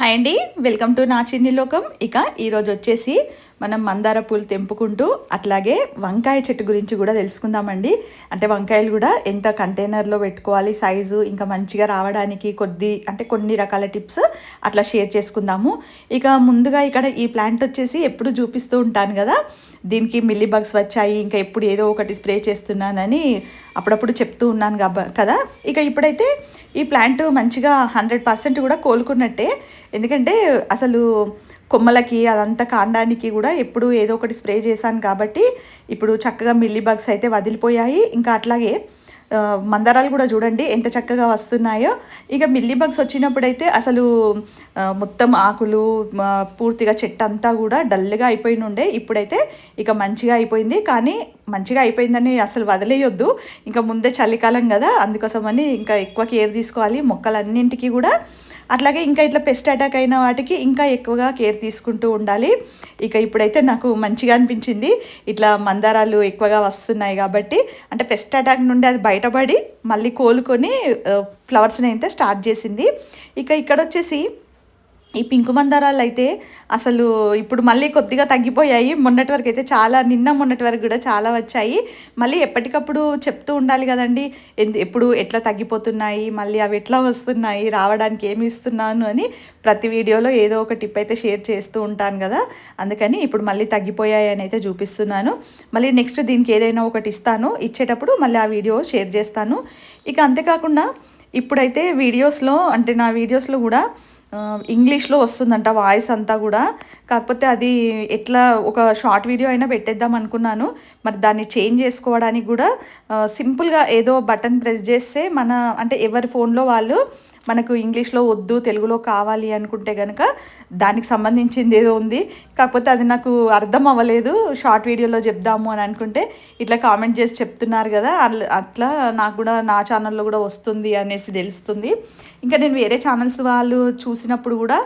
Hi అండి welcome to నా చిన్ని లోకం. ఇక ఈరోజు వచ్చేసి మనం మందార పూలు తెంపుకుంటూ అట్లాగే వంకాయ చెట్టు గురించి కూడా తెలుసుకుందామండి. అంటే వంకాయలు కూడా ఎంత కంటైనర్లో పెట్టుకోవాలి సైజు ఇంకా మంచిగా రావడానికి కొద్ది అంటే కొన్ని రకాల టిప్స్ అట్లా షేర్ చేసుకుందాము. ఇక ముందుగా ఇక్కడ ఈ ప్లాంట్ వచ్చేసి ఎప్పుడు చూపిస్తూ ఉంటాను కదా దీనికి మిల్లీ బగ్స్ వచ్చాయి ఇంకా ఎప్పుడు ఏదో ఒకటి స్ప్రే చేస్తున్నానని అప్పుడప్పుడు చెప్తూ ఉన్నాను కాబ- కదా. ఇక ఇప్పుడైతే ఈ ప్లాంట్ మంచిగా హండ్రెడ్ పర్సెంట్ కూడా కోలుకున్నట్టే ఎందుకంటే అసలు కొమ్మలకి అదంతా కాండానికి కూడా ఎప్పుడు ఏదో ఒకటి స్ప్రే చేశాను కాబట్టి ఇప్పుడు చక్కగా మిల్లీ బగ్స్ అయితే వదిలిపోయాయి. ఇంకా అట్లాగే మందారాలు కూడా చూడండి ఎంత చక్కగా వస్తున్నాయో. ఇక మిల్లీ బగ్స్ వచ్చినప్పుడైతే అసలు మొత్తం ఆకులు పూర్తిగా చెట్టు అంతా కూడా డల్గా అయిపోయి ఉండే ఇప్పుడైతే ఇక మంచిగా అయిపోయింది. కానీ మంచిగా అయిపోయిందని అసలు వదిలేయొద్దు. ఇంకా ముందే చలికాలం కదా అందుకోసమని ఇంకా ఎక్కువ కేర్ తీసుకోవాలి. మొక్కలన్నింటికి కూడా. అట్లాగే ఇంకా ఇట్లా పెస్ట్ అటాక్ అయిన వాటికి ఇంకా ఎక్కువగా కేర్ తీసుకుంటూ ఉండాలి. ఇక ఇప్పుడైతే నాకు మంచిగా అనిపించింది. ఇట్లా మందారాలు ఎక్కువగా వస్తున్నాయి కాబట్టి అంటే పెస్ట్ అటాక్ నుండి అది బయట బయటపడి మళ్ళీ కోలుకొని ఫ్లవర్స్ని అయితే స్టార్ట్ చేసింది. ఇక ఇక్కడ వచ్చేసి ఈ పింకు మందారాలు అయితే అసలు ఇప్పుడు మళ్ళీ కొద్దిగా తగ్గిపోయాయి. మొన్నటి వరకు అయితే చాలా నిన్న మొన్నటి వరకు కూడా చాలా వచ్చాయి. మళ్ళీ ఎప్పటికప్పుడు చెప్తూ ఉండాలి కదండి. ఎందు ఎప్పుడు ఎట్లా తగ్గిపోతున్నాయి మళ్ళీ అవి ఎట్లా వస్తున్నాయి రావడానికి ఏమి ఇస్తున్నాను అని ప్రతి వీడియోలో ఏదో ఒక టిప్ అయితే షేర్ చేస్తూ ఉంటాను కదా. అందుకని ఇప్పుడు మళ్ళీ తగ్గిపోయాయి అని అయితే చూపిస్తున్నాను. మళ్ళీ నెక్స్ట్ దీనికి ఏదైనా ఒకటి ఇస్తాను. ఇచ్చేటప్పుడు మళ్ళీ ఆ వీడియో షేర్ చేస్తాను. ఇక అంతేకాకుండా ఇప్పుడైతే వీడియోస్లో అంటే నా వీడియోస్లో కూడా ఇంగ్లీష్లో వస్తుందంట వాయిస్ అంతా కూడా. కాకపోతే అది ఎట్లా ఒక షార్ట్ వీడియో అయినా పెట్టేద్దాం అనుకున్నాను. మరి దాన్ని చేంజ్ చేసుకోవడానికి కూడా సింపుల్గా ఏదో బటన్ ప్రెస్ చేస్తే మన అంటే ఎవరి ఫోన్లో వాళ్ళు మనకు ఇంగ్లీష్లో వద్దు తెలుగులో కావాలి అనుకుంటే కనుక దానికి సంబంధించింది ఏదో ఉంది. కాకపోతే అది నాకు అర్థం అవ్వలేదు. షార్ట్ వీడియోలో చెప్దాము అని అనుకుంటే ఇట్లా కామెంట్ చేసి చెప్తున్నారు కదా అట్లా నాకు కూడా నా ఛానల్లో కూడా వస్తుంది అనేసి తెలుస్తుంది. ఇంకా నేను వేరే ఛానల్స్ వాళ్ళు చూసినప్పుడు కూడా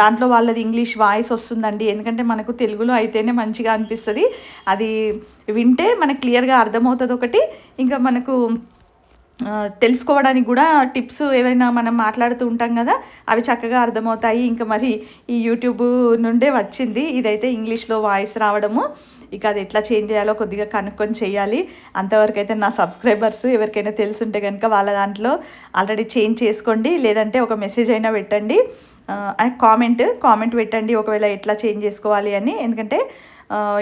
దాంట్లో వాళ్ళది ఇంగ్లీష్ వాయిస్ వస్తుందండి. ఎందుకంటే మనకు తెలుగులో అయితేనే మంచిగా అనిపిస్తుంది. అది వింటే మనకు క్లియర్గా అర్థమవుతుంది ఒకటి. ఇంకా మనకు తెలుసుకోవడానికి కూడా టిప్స్ ఏవైనా మనం మాట్లాడుతూ ఉంటాం కదా అవి చక్కగా అర్థమవుతాయి. ఇంకా మరి ఈ యూట్యూబ్ నుండే వచ్చింది. ఇదైతే ఇంగ్లీష్లో వాయిస్ రావడము. ఇక అది ఎట్లా చేంజ్ చేయాలో కొద్దిగా కనుక్కొని చేయాలి. అంతవరకు అయితే నా సబ్స్క్రైబర్స్ ఎవరికైనా తెలుసుంటే కనుక వాళ్ళ దాంట్లో ఆల్రెడీ చేంజ్ చేసుకోండి. లేదంటే ఒక మెసేజ్ అయినా పెట్టండి. కామెంట్ కామెంట్ పెట్టండి. ఒకవేళ ఎట్లా చేంజ్ చేసుకోవాలి అని. ఎందుకంటే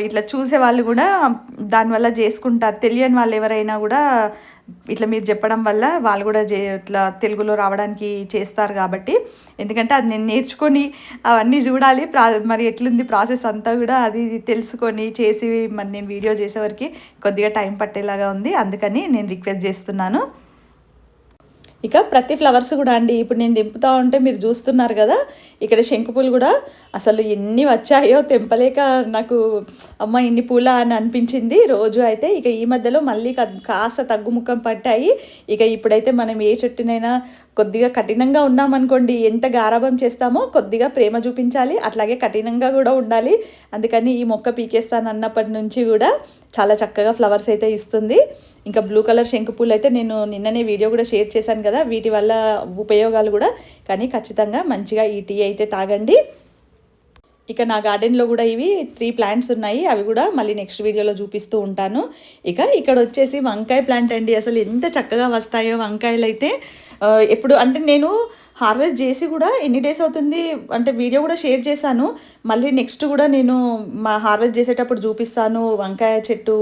ఇట్లా చూసే వాళ్ళు కూడా దానివల్ల చేసుకుంటారు. తెలియని వాళ్ళు ఎవరైనా కూడా ఇట్లా మీరు చెప్పడం వల్ల వాళ్ళు కూడా చే ఇట్లా తెలుగులో రావడానికి చేస్తారు కాబట్టి. ఎందుకంటే అది నేను నేర్చుకొని అవన్నీ చూడాలి. ప్రా మరి ఎట్లుంది ప్రాసెస్ అంతా కూడా అది తెలుసుకొని చేసి మరి నేను వీడియో చేసేవరకు కొద్దిగా టైం పట్టేలాగా ఉంది. అందుకని నేను రిక్వెస్ట్ చేస్తున్నాను. ఇక ప్రతి ఫ్లవర్స్ కూడా అండి. ఇప్పుడు నేను దింపుతా ఉంటే మీరు చూస్తున్నారు కదా ఇక్కడ శంకుపూలు కూడా అసలు ఎన్ని వచ్చాయో తెంపలేక నాకు అమ్మ ఇన్ని పూల అని అనిపించింది. రోజు అయితే ఇక ఈ మధ్యలో మళ్ళీ కాస్త తగ్గుముఖం పట్టాయి. ఇక ఇప్పుడైతే మనం ఏ చెట్టునైనా కొద్దిగా కఠినంగా ఉన్నామనుకోండి ఎంత గారాభం చేస్తామో కొద్దిగా ప్రేమ చూపించాలి అట్లాగే కఠినంగా కూడా ఉండాలి. అందుకని ఈ మొక్క పీకేస్తాను అన్నప్పటి నుంచి కూడా చాలా చక్కగా ఫ్లవర్స్ అయితే ఇస్తుంది. ఇంకా బ్లూ కలర్ శంకుపూలు అయితే నేను నిన్ననే వీడియో కూడా షేర్ చేశాను కదా వీటి వల్ల ఉపయోగాలు కూడా కానీ ఖచ్చితంగా మంచిగా ఈ టీ అయితే తాగండి. ఇక నా గార్డెన్లో కూడా ఇవి త్రీ ప్లాంట్స్ ఉన్నాయి. అవి కూడా మళ్ళీ నెక్స్ట్ వీడియోలో చూపిస్తూ ఉంటాను. ఇక ఇక్కడ వచ్చేసి వంకాయ ప్లాంట్ అండి. అసలు ఎంత చక్కగా వస్తాయో వంకాయలు అయితే. ఎప్పుడు అంటే నేను హార్వెస్ట్ చేసి కూడా ఎన్ని డేస్ అవుతుంది అంటే వీడియో కూడా షేర్ చేశాను. మళ్ళీ నెక్స్ట్ కూడా నేను మా హార్వెస్ట్ చేసేటప్పుడు చూపిస్తాను వంకాయ చెట్టు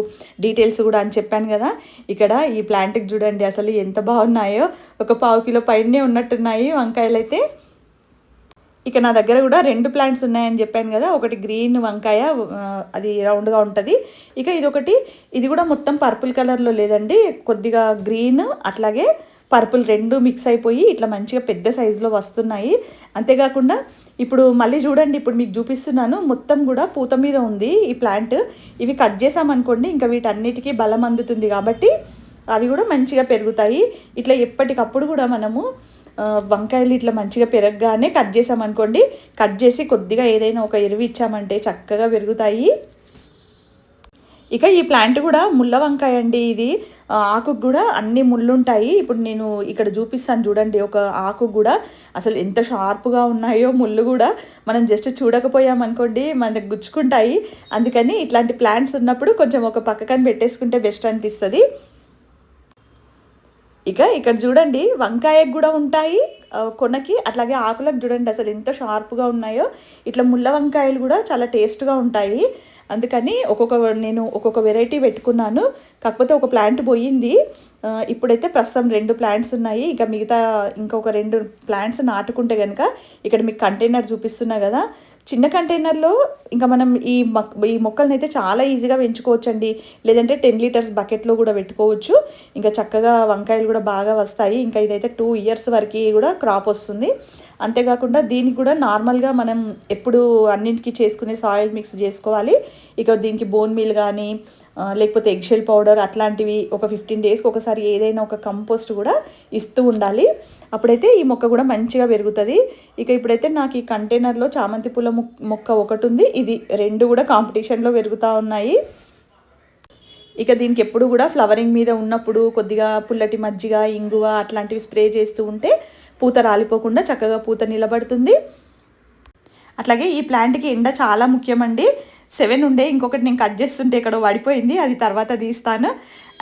డీటెయిల్స్ కూడా అని చెప్పాను కదా. ఇక్కడ ఈ ప్లాంట్కి చూడండి. అసలు ఎంత బాగున్నాయో. ఒక పావు కిలో పైనే ఉన్నట్టున్నాయి వంకాయలు అయితే ఇక నా దగ్గర కూడా రెండు ప్లాంట్స్ ఉన్నాయని చెప్పాను కదా ఒకటి గ్రీన్ వంకాయ అది రౌండ్గా ఉంటుంది. ఇక ఇది ఒకటి ఇది కూడా మొత్తం పర్పుల్ కలర్లో లేదండి కొద్దిగా గ్రీన్ అట్లాగే పర్పుల్ రెండు మిక్స్ అయిపోయి ఇట్లా మంచిగా పెద్ద సైజులో వస్తున్నాయి. అంతేకాకుండా ఇప్పుడు మళ్ళీ చూడండి ఇప్పుడు మీకు చూపిస్తున్నాను మొత్తం కూడా పూత మీద ఉంది ఈ ప్లాంట్. ఇవి కట్ చేసామనుకోండి ఇంకా వీటన్నిటికీ బలం అందుతుంది కాబట్టి అవి కూడా మంచిగా పెరుగుతాయి. ఇట్లా ఎప్పటికప్పుడు కూడా మనము వంకాయలు ఇట్లా మంచిగా పెరగగానే కట్ చేసామనుకోండి కట్ చేసి కొద్దిగా ఏదైనా ఒక ఎరువు ఇచ్చామంటే చక్కగా పెరుగుతాయి. ఇక ఈ ప్లాంట్ కూడా ముళ్ళ వంకాయ అండి ఇది. ఆకుకు కూడా అన్ని ముళ్ళుంటాయి. ఇప్పుడు నేను ఇక్కడ చూపిస్తాను చూడండి ఒక ఆకు కూడా అసలు ఎంత షార్ప్గా ఉన్నాయో ముళ్ళు కూడా. మనం జస్ట్ చూడకపోయామనుకోండి మనకు గుచ్చుకుంటాయి. అందుకని ఇట్లాంటి ప్లాంట్స్ ఉన్నప్పుడు కొంచెం ఒక పక్కకని పెట్టేసుకుంటే బెస్ట్ అనిపిస్తుంది. ఇక ఇక్కడ చూడండి వంకాయకు కూడా ఉంటాయి. కొనకి అట్లాగే ఆకులకు చూడండి అసలు ఎంత షార్ప్గా ఉన్నాయో. ఇట్లా ముళ్ళ వంకాయలు కూడా చాలా టేస్ట్గా ఉంటాయి. అందుకని ఒక్కొక్క నేను ఒక్కొక్క వెరైటీ పెట్టుకున్నాను. కాకపోతే ఒక ప్లాంట్ పోయింది. ఇప్పుడైతే ప్రస్తుతం రెండు ప్లాంట్స్ ఉన్నాయి. ఇక మిగతా ఇంకొక రెండు ప్లాంట్స్ నాటుకుంటే కనుక ఇక్కడ మీకు కంటైనర్ చూపిస్తున్నా కదా. చిన్న కంటైనర్లో ఇంకా మనం ఈ మొక్ ఈ మొక్కలను అయితే చాలా ఈజీగా పెంచుకోవచ్చండి. లేదంటే టెన్ లీటర్స్ బకెట్లో కూడా పెట్టుకోవచ్చు. ఇంకా చక్కగా వంకాయలు కూడా బాగా వస్తాయి. ఇంకా ఇదైతే టూ ఇయర్స్ వరకు కూడా క్రాప్ వస్తుంది. అంతేకాకుండా దీనికి కూడా నార్మల్గా మనం ఎప్పుడు అన్నింటికి చేసుకునే సాయిల్ మిక్స్ చేసుకోవాలి. ఇక దీనికి బోన్ మీల్ కానీ లేకపోతే ఎగ్షెల్ పౌడర్ అట్లాంటివి ఒక ఫిఫ్టీన్ డేస్కి ఒకసారి ఏదైనా ఒక కంపోస్ట్ కూడా ఇస్తూ ఉండాలి. అప్పుడైతే ఈ మొక్క కూడా మంచిగా పెరుగుతుంది. ఇక ఇప్పుడైతే నాకు ఈ కంటైనర్లో చామంతి పూల మొక్క ఒకటి ఉంది. ఇది రెండు కూడా కాంపిటీషన్లో పెరుగుతూ ఉన్నాయి. ఇక దీనికి ఎప్పుడు కూడా ఫ్లవరింగ్ మీద ఉన్నప్పుడు కొద్దిగా పుల్లటి మజ్జిగ ఇంగువ అట్లాంటివి స్ప్రే చేస్తూ ఉంటే పూత రాలిపోకుండా చక్కగా పూత నిలబడుతుంది. అట్లాగే ఈ ప్లాంట్కి ఎండ చాలా ముఖ్యమండి. సెవెన్ ఉండే ఇంకొకటి నేను కట్ చేస్తుంటే ఇక్కడ పడిపోయింది అది తర్వాత తీస్తాను.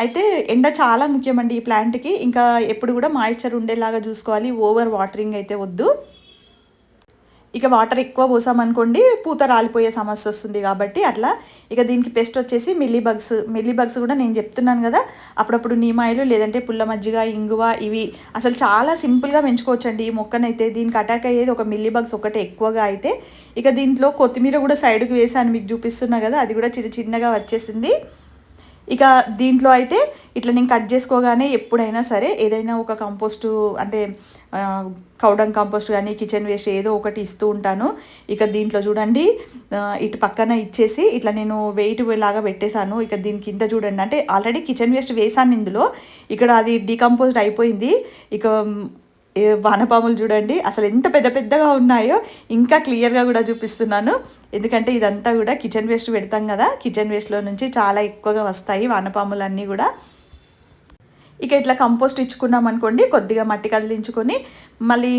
అయితే ఎండ చాలా ముఖ్యమండి ఈ ప్లాంట్కి. ఇంకా ఎప్పుడు కూడా మాయిశ్చర్ ఉండేలాగా చూసుకోవాలి ఓవర్ వాటరింగ్ అయితే వద్దు. ఇక వాటర్ ఎక్కువ పోసామనుకోండి పూత రాలిపోయే సమస్య వస్తుంది కాబట్టి అట్లా ఇక దీనికి పెస్ట్ వచ్చేసి మిల్లీ బగ్స్ మిల్లీ బగ్స్ కూడా నేను చెప్తున్నాను కదా. అప్పుడప్పుడు నీమాయిలు లేదంటే పుల్ల మజ్జిగ ఇంగువ ఇవి అసలు చాలా సింపుల్గా పెంచుకోవచ్చండి. ఈ మొక్కనైతే దీనికి అటాక్ అయ్యేది ఒక మిల్లీ బగ్స్ ఒకటే ఎక్కువగా అయితే. ఇక దీంట్లో కొత్తిమీర కూడా సైడ్కి వేసాను మీకు చూపిస్తున్నా కదా అది కూడా చిన్న చిన్నగా వచ్చేసింది. ఇక దీంట్లో అయితే ఇట్లా నేను కట్ చేసుకోగానే ఎప్పుడైనా సరే ఏదైనా ఒక కంపోస్టు అంటే కౌడంగ్ కంపోస్ట్ కానీ కిచెన్ వేస్ట్ ఏదో ఒకటి ఇస్తూ ఉంటాను. ఇక దీంట్లో చూడండి ఇటు పక్కన ఇచ్చేసి ఇట్లా నేను వెయిట్ లాగా పెట్టేశాను. ఇక దీని కింద చూడండి అంటే ఆల్రెడీ కిచెన్ వేస్ట్ వేసాను ఇందులో. ఇక్కడ అది డీకంపోజ్డ్ అయిపోయింది. ఇక వానపాములు చూడండి. అసలు ఎంత పెద్ద పెద్దగా ఉన్నాయో ఇంకా క్లియర్గా కూడా చూపిస్తున్నాను. ఎందుకంటే ఇదంతా కూడా కిచెన్ వేస్ట్ పెడతాం కదా. కిచెన్ వేస్ట్లో నుంచి చాలా ఎక్కువగా వస్తాయి వానపాములు అన్నీ కూడా. ఇక ఇట్లా కంపోస్ట్ ఇచ్చుకున్నాం అనుకోండి కొద్దిగా మట్టి కదిలించుకొని మళ్ళీ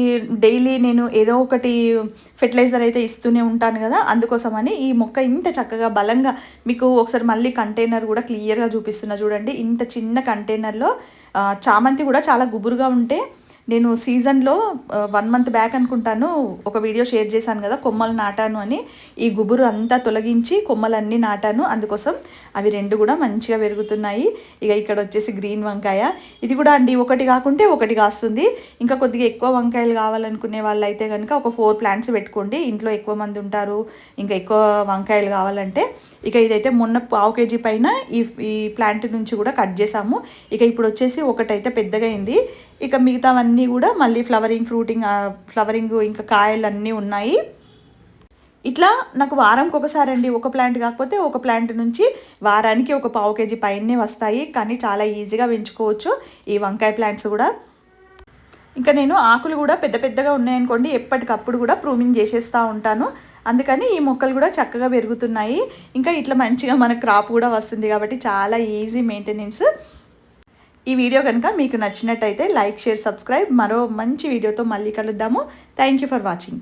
డైలీ నేను ఏదో ఒకటి ఫెర్టిలైజర్ అయితే ఇస్తూనే ఉంటాను కదా అందుకోసమని ఈ మొక్క ఇంత చక్కగా బలంగా మీకు ఒకసారి మళ్ళీ కంటైనర్ కూడా క్లియర్గా చూపిస్తున్నా. చూడండి ఇంత చిన్న కంటైనర్లో చామంతి కూడా చాలా గుబురుగా ఉంటే నేను సీజన్లో వన్ మంత్ బ్యాక్ అనుకుంటాను ఒక వీడియో షేర్ చేశాను కదా కొమ్మలు నాటాను అని. ఈ గుబురు అంతా తొలగించి కొమ్మలన్నీ నాటాను. అందుకోసం అవి రెండు కూడా మంచిగా పెరుగుతున్నాయి. ఇక ఇక్కడ వచ్చేసి గ్రీన్ వంకాయ. ఇది కూడా అండి ఒకటి కాకుంటే ఒకటి కాస్తుంది. ఇంకా కొద్దిగా ఎక్కువ వంకాయలు కావాలనుకునే వాళ్ళు అయితే కనుక ఒక ఫోర్ ప్లాంట్స్ పెట్టుకోండి. ఇంట్లో ఎక్కువ మంది ఉంటారు ఇంకా ఎక్కువ వంకాయలు కావాలంటే. ఇక ఇదైతే మొన్న పావు కేజీ పైన ఈ ఈ ప్లాంట్ నుంచి కూడా కట్ చేసాము ఇక ఇప్పుడు వచ్చేసి ఒకటైతే పెద్దగా అయింది. ఇక మిగతావన్నీ కూడా మళ్ళీ ఫ్లవరింగ్ ఫ్రూటింగ్ ఫ్లవరింగ్ ఇంకా కాయలు అన్నీ ఉన్నాయి. ఇట్లా నాకు వారంకి ఒకసారి అండి ఒక ప్లాంట్ కాకపోతే ఒక ప్లాంట్ నుంచి వారానికి ఒక పావు కేజీ పైనే వస్తాయి. కానీ చాలా ఈజీగా పెంచుకోవచ్చు ఈ వంకాయ ప్లాంట్స్ కూడా. ఇంకా నేను ఆకులు కూడా పెద్ద పెద్దగా ఉన్నాయనుకోండి ఎప్పటికప్పుడు కూడా ప్రూమింగ్ చేసేస్తూ ఉంటాను. అందుకని ఈ మొక్కలు కూడా చక్కగా పెరుగుతున్నాయి. ఇంకా ఇట్లా మంచిగా మన క్రాప్ కూడా వస్తుంది కాబట్టి చాలా ఈజీ మెయింటెనెన్స్ ఈ వీడియో కనుక మీకు నచ్చినట్టయితే లైక్ షేర్ సబ్స్క్రైబ్. మరో మంచి వీడియోతో మళ్ళీ కలుద్దాము. Thank you for watching